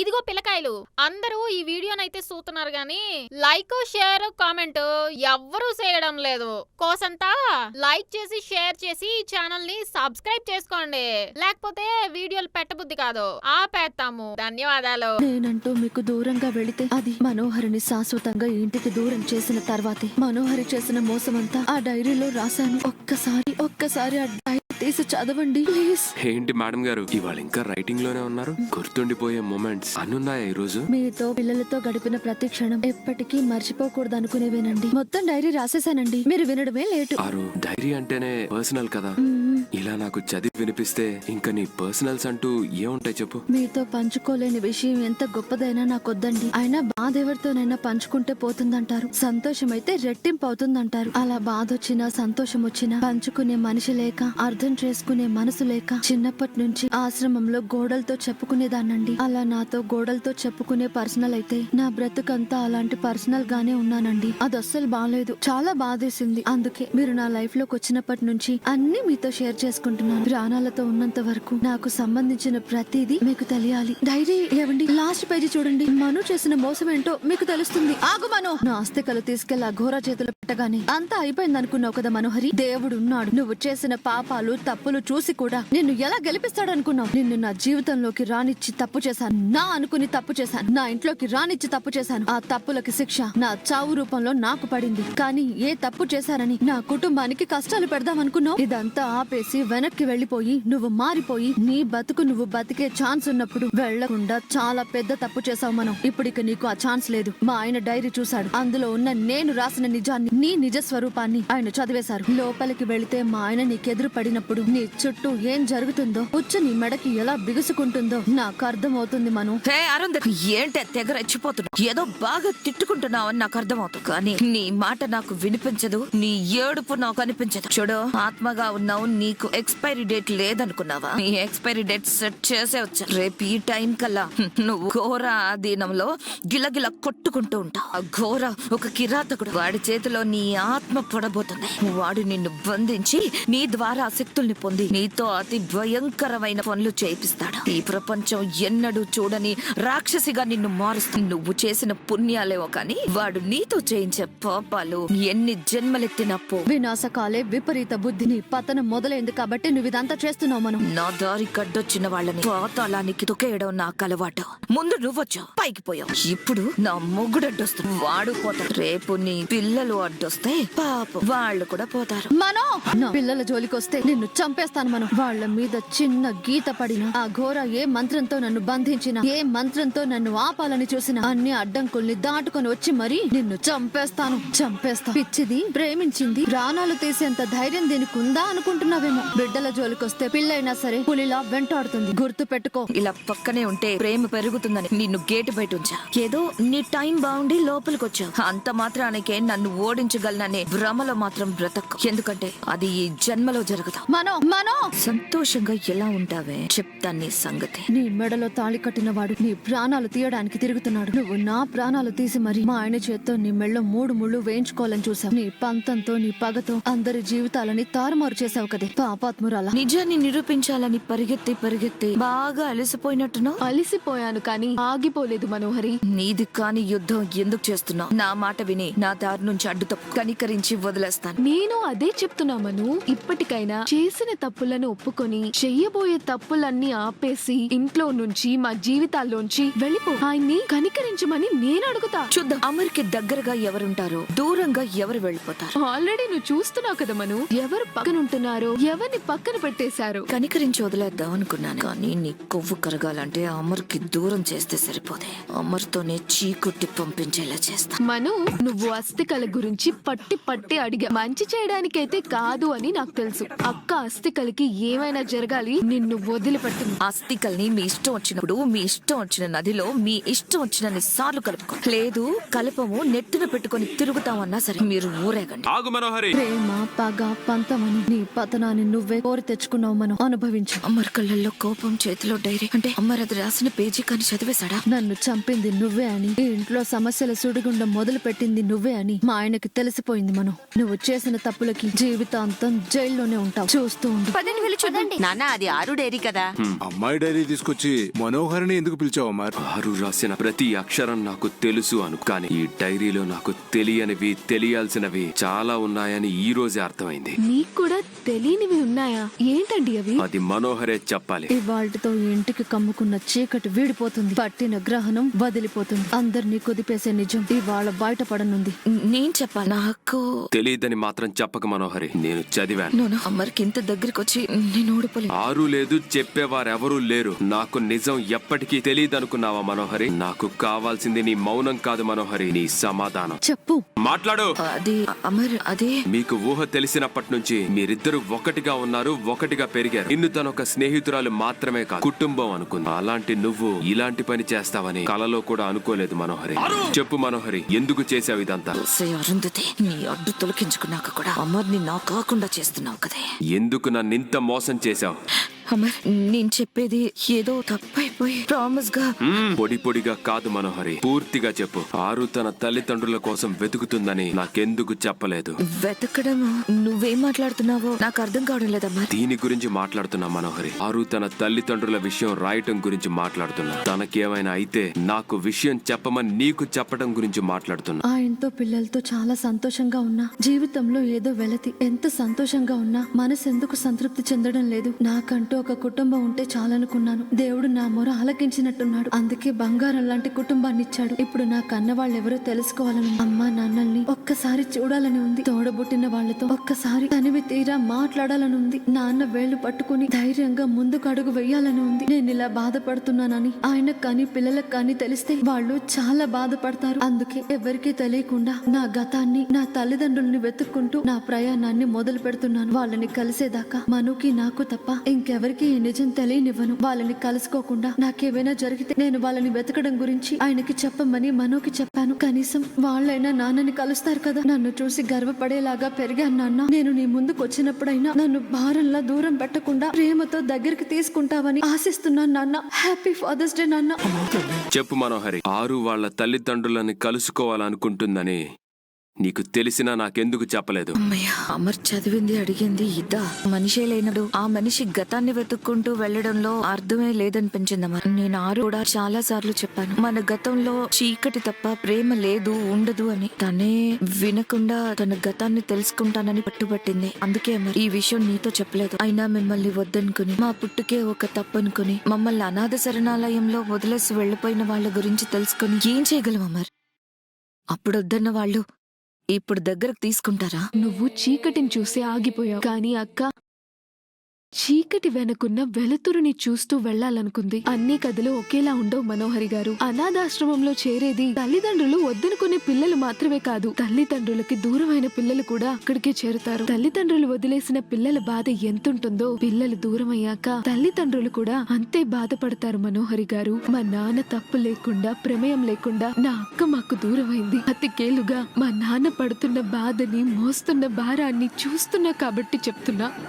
ఇదిగో పిల్లకాయలు అందరూ ఈ వీడియోనైతే చూస్తున్నారు గాని లైక్ షేర్ కామెంట్ ఎవ్వరూ చేయడం లేదు. కోసంతా లైక్ చేసి షేర్ చేసి ఛానల్ని సబ్స్క్రైబ్ చేసుకోండి. లేకపోతే వీడియోలు పెట్టబుద్ధి కాదు. ఆపేస్తాము ధన్యవాదాలు. నేనంటూ మీకు దూరంగా వెళితే అది మనోహరిని శాశ్వతంగా ఇంటికి దూరం చేసిన తర్వాతే. మనోహరి చేసిన మోసమంతా ఆ డైరీలో రాశాను. ఒక్కసారి ఒక్కసారి ఆ తీసి చదవండి ప్లీజ్. ఏంటి మేడం గారు ఇవాళ ఇంకా రైటింగ్లోనే ఉన్నారు? గుర్తుండిపోయే మూమెంట్స్ అన్నున్నాయా ఈ రోజు మీతో పిల్లలతో గడిపిన ప్రతి క్షణం ఎప్పటికీ మర్చిపోకూడదు అనుకునేవేనండి మొత్తం డైరీ రాసేశానండి మీరు వినడమే లేటు. ఆరు డైరీ అంటేనే పర్సనల్ కదా? మ్మ్. ఇలా నాకు చదివి వినిపిస్తే ఇంకా నీ పర్సనల్స్ అంటూ ఏముంటాయి చెప్పు. మీతో పంచుకోలేని విషయం ఎంత గొప్పదైనా నాకొద్దండి. అయినా బాధ ఎవరితోనైనా పంచుకుంటే పోతుందంటారు. సంతోషం అయితే రెట్టింపు అవుతుందంటారు అలా బాధ వచ్చినా సంతోషం వచ్చినా పంచుకునే మనిషి లేక అర్థం చేసుకునే మనసు లేక చిన్నప్పటి నుంచి ఆశ్రమంలో గోడలతో చెప్పుకునేదానండి అలా నాతో గోడలతో చెప్పుకునే పర్సనల్ అయితే నా బ్రతుకంతా అలాంటి పర్సనల్ గానే ఉన్నానండి. అది అస్సలు బాగాలేదు చాలా బాధేసింది. అందుకే మీరు నా లైఫ్లోకి వచ్చినప్పటి నుంచి అన్ని మీతో షేర్ చేసుకుంటున్నాను. ప్రాణాలతో ఉన్నంత వరకు నాకు సంబంధించిన ప్రతిదీ మీకు తెలియాలి. డైరీ ఏవండి? లాస్ట్ పేజీ చూడండి. మను చేసిన మోసం ఏంటో మీకు తెలుస్తుంది. ఆగు మను! నా ఆస్తికలు తీసుకెళ్ళి ఘోర చేతులు పెట్టగానే అంతా అయిపోయింది అనుకున్నావు కదా మనోహరి? దేవుడు ఉన్నాడు. నువ్వు చేసిన పాపాలు తప్పులు చూసి కూడా నిన్ను ఎలా గెలిపిస్తాడు అనుకున్నావు నిన్ను నా జీవితంలోకి రానిచ్చి తప్పు చేశాను. నా అనుకుని తప్పు చేశాను. నా ఇంట్లోకి రానిచ్చి తప్పు చేశాను. ఆ తప్పులకి శిక్ష నా చావు రూపంలో నాకు పడింది. కానీ ఏ తప్పు చేశారని నా కుటుంబానికి కష్టాలు పెడదాం అనుకున్నావు ఇదంతా ఆపేసి వెనక్కి వెళ్ళిపోయి నువ్వు మారిపోయి నీ బతుకు నువ్వు బతికే ఛాన్స్ ఉన్నప్పుడు వెళ్ళకుండా చాలా పెద్ద తప్పు చేసావు మనం. ఇప్పుడిక నీకు ఆ ఛాన్స్ లేదు. మా ఆయన డైరీ చూశాడు. అందులో ఉన్న నేను రాసిన నిజాన్ని నీ నిజ స్వరూపాన్ని ఆయన చదివేశారు. లోపలికి వెళితే మా ఆయన నీకెదురు పడినప్పుడు నీ చుట్టూ ఏం జరుగుతుందో ఉచ్చు నీ మెడకి ఎలా బిగుసుకుంటుందో నాకు అర్థమవుతుంది మను. హే అరుంధతి ఏంటే తెగ రెచ్చిపోతున్నావు? ఏదో బాగా తిట్టుకుంటున్నావు అని నాకు అర్థమవుతుంది. కానీ నీ మాట నాకు వినిపించదు నీ ఏడుపు నాకు అనిపించదు. చూడు ఆత్మగా ఉన్నావు నీకు ఎక్స్పైరీ డేట్ లేదనుకున్నావా? నీ ఎక్స్పైరీ డేట్ సెట్ చేసే వచ్చా. రేపు ఈ టైం కల్లా నువ్వు ఘోర ఆధీనంలో గిలగిల కొట్టుకుంటూ ఉంటావు. ఆ ఘోర ఒక కిరాతకుడు వాడి చేతిలో నీ ఆత్మ పొడబోతుంది. వాడు నిన్ను బంధించి నీ ద్వారా శక్తుల్ని పొంది నీతో అతి భయంకరమైన పనులు చేయిస్తాడు ఈ ప్రపంచం ఎన్నడూ చూడని రాక్షసిగా నిన్ను మారుస్తుంది. నువ్వు చేసిన పుణ్యాలేవో కానీ వాడు నీతో చేయించే పాపాలు ఎన్ని జన్మలెత్తినప్పు వినాశకాలే విపరీత బుద్ధిని పతనం మొదలైంది కాబట్టి నువ్వు ఇదంతా చేస్తున్నావు మనం. నా దారి కడ్డొచ్చిన వాళ్ళని పాతాళానికి తొకేయడం నాకు అలవాటు. ముందు నువ్వొచ్చు. పైకి పోయావు ఇప్పుడు నా మొగుడు అడ్డొస్తుంది వాడు పోతాడు. రేపు నీ పిల్లలు అడ్డొస్తే పాపం వాళ్ళు కూడా పోతారు. మనో! నా పిల్లల జోలికొస్తే నిన్ను చంపేస్తాను మనం. వాళ్ళ మీద చిన్న గీత పడిన ఆ ఘోర ఏ మంత్రంతో నన్ను బంధించిన ఏ మంత్రంతో నన్ను ఆపాలని చూసిన అన్ని అడ్డంకుల్ని దాటుకొని వచ్చి మరీ నిన్ను చంపేస్తాను. చంపేస్తా. పిచ్చిది ప్రేమించింది ప్రాణాలు తీసేంత ధైర్యం దీనికి ఉందా అనుకుంటున్నావేమో బిడ్డల జోలికొస్తే పిల్లైనా సరే పులిలా వెంటాడుతుంది. గుర్తు పెట్టుకో ఇలా పక్కనే ఉంటే ప్రేమ పెరుగుతుందని నిన్ను గేటు బయట ఉంచా. ఏదో నీ టైం బాగుండి లోపలికి వచ్చావు అంత మాత్రానికే నన్ను ఓడించగలననే భ్రమలో మాత్రం బ్రతక్ ఎందుకంటే అది ఈ జన్మలో జరగదు మనో మనో! సంతోషంగా ఎలా ఉంటావే? చెప్తాను నీ సంగతి. నీ మెడలో తాళి కట్టిన వాడు నీ ప్రాణాలు తీయడానికి తిరుగుతున్నాడు. నువ్వు నా ప్రాణాలు తీసి మరి మా ఆయన చేత్తో నీ మెళ్ళో మూడు ముళ్ళు వేయించుకోవాలని చూసావు. నీ పంతంతో నీ పగతో అందరి జీవితాలని తారుమారు చేసావు కదే. పాపాత్మురాలా నిజాన్ని నిరూపించాలని పరిగెత్తి పరిగెత్తి బాగా అలసిపోయినట్టును? అలిసిపోయాను కానీ ఆగిపోలేదు మనోహరి. నీది కాని యుద్ధం ఎందుకు చేస్తున్నావు నా మాట విని నా దారి నుంచి అడ్డు తప్పు కనికరించి వదిలేస్తాను. నేను అదే చెప్తున్నామను ఇప్పటికైనా చేసిన తప్పులను ఒప్పుకొని చెయ్యబోయే తప్పులన్నీ ఆపేసి ఇంట్లో నుంచి మా జీవితాల్లోంచి వెళ్ళిపో. ఆయన్ని కనికరించమని నేను అడుగుతా. చూద్దాం. అమర్కి దగ్గరగా ఎవరుంటారో దూరంగా ఎవరు వెళ్ళిపోతారు? ఆల్రెడీ నువ్వు చూస్తున్నావు కదా మను. ఎవరు పక్కన ఉంటున్నారో ఎవరిని పక్కన పెట్టేశారు? కనికరించి వదిలేద్దాం అనుకున్నాను. కానీ నీ కొవ్వు కరగాలంటే అమర్కి దూరం చేస్తే సరిపోదే. అమర్తోనే చీకుట్టి పంపించేలా చేస్తా. మను నువ్వు అస్థికల గురించి పట్టి పట్టి అడిగా. మంచి చేయడానికైతే కాదు అని నాకు తెలుసు. అక్క అస్థికలకి ఏమైనా జరగాలి నిన్ను వదిలిపెట్టింది అస్థికల్ని మీ ఇష్టం వచ్చినప్పుడు మీ ఇష్టం వచ్చిన నదిలో మీ ఇష్టం వచ్చినన్ని సార్లు కలుపుకో. లేదు కలపము నెత్తిన పెట్టుకొని తిరుగుతామన్నా సరే మీరు ఊరేగండి. ఆగు మనోహరి. ప్రేమ పగ పంతమని నీ పతనాన్ని జీవితాన్ని నువ్వే కోరి తెచ్చుకున్నావు మనం అనుభవించు. అమర్ కళ్ళల్లో కోపం చేతిలో డైరీ. అంటే అమర్ అది రాసిన పేజీ కానీ చదివేశాడా? నన్ను చంపింది నువ్వే అని ఈ ఇంట్లో సమస్యల సుడిగుండం మొదలు పెట్టింది నువ్వే అని మా ఆయనకి తెలిసిపోయింది మనం. నువ్వు చేసిన తప్పులకి జీవితాంతం జైల్లోనే ఉంటావు. చూస్తూ ఉండు. పదండి వెళ్ళి చూడండి నాన్న అది ఆరు డైరీ కదా. అమ్మాయి డైరీ తీసుకొచ్చి మనోహర్ని ఎందుకు పిలిచావు అమర్ ఆరు రాసిన ప్రతి అక్షరం నాకు తెలుసు అను కానీ ఈ డైరీలో నాకు తెలియనివి తెలియాల్సినవి చాలా ఉన్నాయని ఈ రోజే అర్థమైంది. మీకు కూడా తెలియనివి ఉన్నాయా? ఏంటండి అవి? అది మనోహరే చెప్పాలి. ఇవాళ్టితో ఇంటికి కమ్ముకున్న చీకటి వీడిపోతుంది. పట్టిన గ్రహణం వదిలిపోతుంది. అందరినీ కుదిపేసే నిజం ఇవాళ బయటపడనుంది. నేను చెప్పాలి. నాకు తెలియదని మాత్రం చెప్పక మనోహరి. నేను చదివాను. నేను అమర్కి ఇంత దగ్గరికి వచ్చి నేను ఓడిపోలేదు ఆరు లేదు చెప్పేవారెవరూ లేరు. నాకు నిజం ఎప్పటికీ తెలియదనుకున్నావా మనోహరి? నాకు కావాల్సింది నీ మౌనం కాదు మనోహరి నీ సమాధానం. చెప్పు. మాట్లాడు. అది అమర్ అదే. మీకు ఊహ తెలిసినప్పటి నుంచి మీరిద్దరు ఒకటిగా ఉన్నారు ఒకటిగా పెరిగారు. నిన్ను తన ఒక స్నేహితురాలు మాత్రమే కాదు. కుటుంబం అనుకుంది. అలాంటి నువ్వు ఇలాంటి పని చేస్తావని కలలో కూడా అనుకోలేదు మనోహరి. చెప్పు మనోహరి ఎందుకు చేసావు ఇదంతా? సే అరుంధతి నీ అడ్డు తొలగించుకున్నాక కూడా అమర్ని నా కాకుండా చేస్తున్నావు కదే. ఎందుకు నన్ను ఇంత మోసం చేశావు? అమర్ నేను చెప్పేది ఏదో తప్పైపోయి ప్రామిస్గా. పొడి పొడిగా కాదు మనోహరి. పూర్తిగా చెప్పు. ఆరు తన తల్లిదండ్రుల కోసం వెతుకుతుందని నాకెందుకు చెప్పలేదు? వెతకడం నువ్వేం మాట్లాడుతున్నావో నాకు అర్థం కావడం లేదు అమర్ దీని గురించి మాట్లాడుతున్నా మనోహరి. ఆరు తన తల్లిదండ్రుల విషయం రాయటం గురించి మాట్లాడుతున్నా. తనకేమైనా అయితే నాకు విషయం చెప్పమని నీకు చెప్పడం గురించి మాట్లాడుతున్నా. ఆయనతో పిల్లలతో చాలా సంతోషంగా ఉన్నా. జీవితంలో ఏదో వెలతి. ఎంత సంతోషంగా ఉన్నా మనసు ఎందుకు సంతృప్తి చెందడం లేదు. నాకంటూ ఒక కుటుంబం ఉంటే చాలనుకున్నాను. దేవుడు నా మొర ఆలకించినట్టున్నాడు. అందుకే బంగారం లాంటి కుటుంబాన్ని ఇచ్చాడు. ఇప్పుడు నా కన్న వాళ్ళెవరో తెలుసుకోవాలని అమ్మా నాన్నల్ని ఒక్కసారి చూడాలని ఉంది. తోడబుట్టిన వాళ్ళతో ఒక్కసారి తనివి తీరా మాట్లాడాలని ఉంది. నాన్న వేళ్ళు పట్టుకుని ధైర్యంగా ముందుకు అడుగు వేయాలని ఉంది. నేను ఇలా బాధపడుతున్నానని ఆయనకు కానీ పిల్లలకు కానీ తెలిస్తే వాళ్ళు చాలా బాధపడతారు. అందుకే ఎవరికీ తెలియకుండా నా గతాన్ని నా తల్లిదండ్రుల్ని వెతుక్కుంటూ నా ప్రయాణాన్ని మొదలు పెడుతున్నాను. వాళ్ళని కలిసేదాకా మనుకి నాకు తప్ప ఇంకెవరికి ఈ నిజం తెలియనివ్వను. వాళ్ళని కలుసుకోకుండా నాకేమైనా జరిగితే నేను వాళ్ళని వెతకడం గురించి ఆయనకి చెప్పమని మనోకి చెప్పాను. కనీసం వాళ్ళైనా నాన్నని కలుస్తారు కదా. నన్ను చూసి గర్వపడేలాగా పెరిగాను నాన్న. నేను నీ ముందుకు వచ్చినప్పుడైనా నన్ను భారంలా దూరం పెట్టకుండా ప్రేమతో దగ్గరికి తీసుకుంటావని ఆశిస్తున్నాను నాన్న. హ్యాపీ ఫాదర్స్ డే నాన్న. చెప్పు మనోహరి. ఆరు వాళ్ళ తల్లిదండ్రులని కలుసుకోవాలనుకుంటుందని నీకు తెలిసినా నాకెందుకు చెప్పలేదు. అమ్మయ్య అమర్ చదివింది అడిగింది ఇదా. మనిషే లేనడు. ఆ మనిషి గతాన్ని వెతుక్కుంటూ వెళ్ళడంలో అర్థమే లేదనిపించింది అమర్ నేను ఆరు కూడా చాలా సార్లు చెప్పాను. మన గతంలో చీకటి తప్ప ప్రేమ లేదు ఉండదు అని. తనే వినకుండా తన గతాన్ని తెలుసుకుంటానని పట్టుబట్టింది. అందుకే అమర్ ఈ విషయం నీతో చెప్పలేదు. అయినా మిమ్మల్ని వద్దనుకుని మా పుట్టుకే ఒక తప్పనుకుని మమ్మల్ని అనాథ శరణాలయంలో వదిలేసి వెళ్ళిపోయిన వాళ్ళ గురించి తెలుసుకొని ఏం చేయగలం అమర్? అప్పుడు వద్దన్న వాళ్ళు ఇప్పుడు దగ్గరకు తీసుకుంటారా? నువ్వు చీకటిని చూసి ఆగిపోయావు. కానీ అక్క చీకటి వెనకున్న వెలుతురుని చూస్తూ వెళ్ళాలనుకుంది. అన్ని కథలు ఒకేలా ఉండవు మనోహరి గారు. అనాథాశ్రమంలో చేరేది తల్లిదండ్రులు వద్దనుకునే పిల్లలు మాత్రమే కాదు. తల్లిదండ్రులకి దూరమైన పిల్లలు కూడా అక్కడికే చేరుతారు. తల్లిదండ్రులు వదిలేసిన పిల్లల బాధ ఎంతుంటుందో పిల్లలు దూరం అయ్యాక తల్లిదండ్రులు కూడా అంతే బాధపడతారు మనోహరి గారు. మా నాన్న తప్పు లేకుండా ప్రమేయం లేకుండా నా అక్క మాకు దూరమైంది. అతికేలుగా మా నాన్న పడుతున్న బాధని మోస్తున్న భారాన్ని చూస్తున్నా కాబట్టి చెప్తున్నా.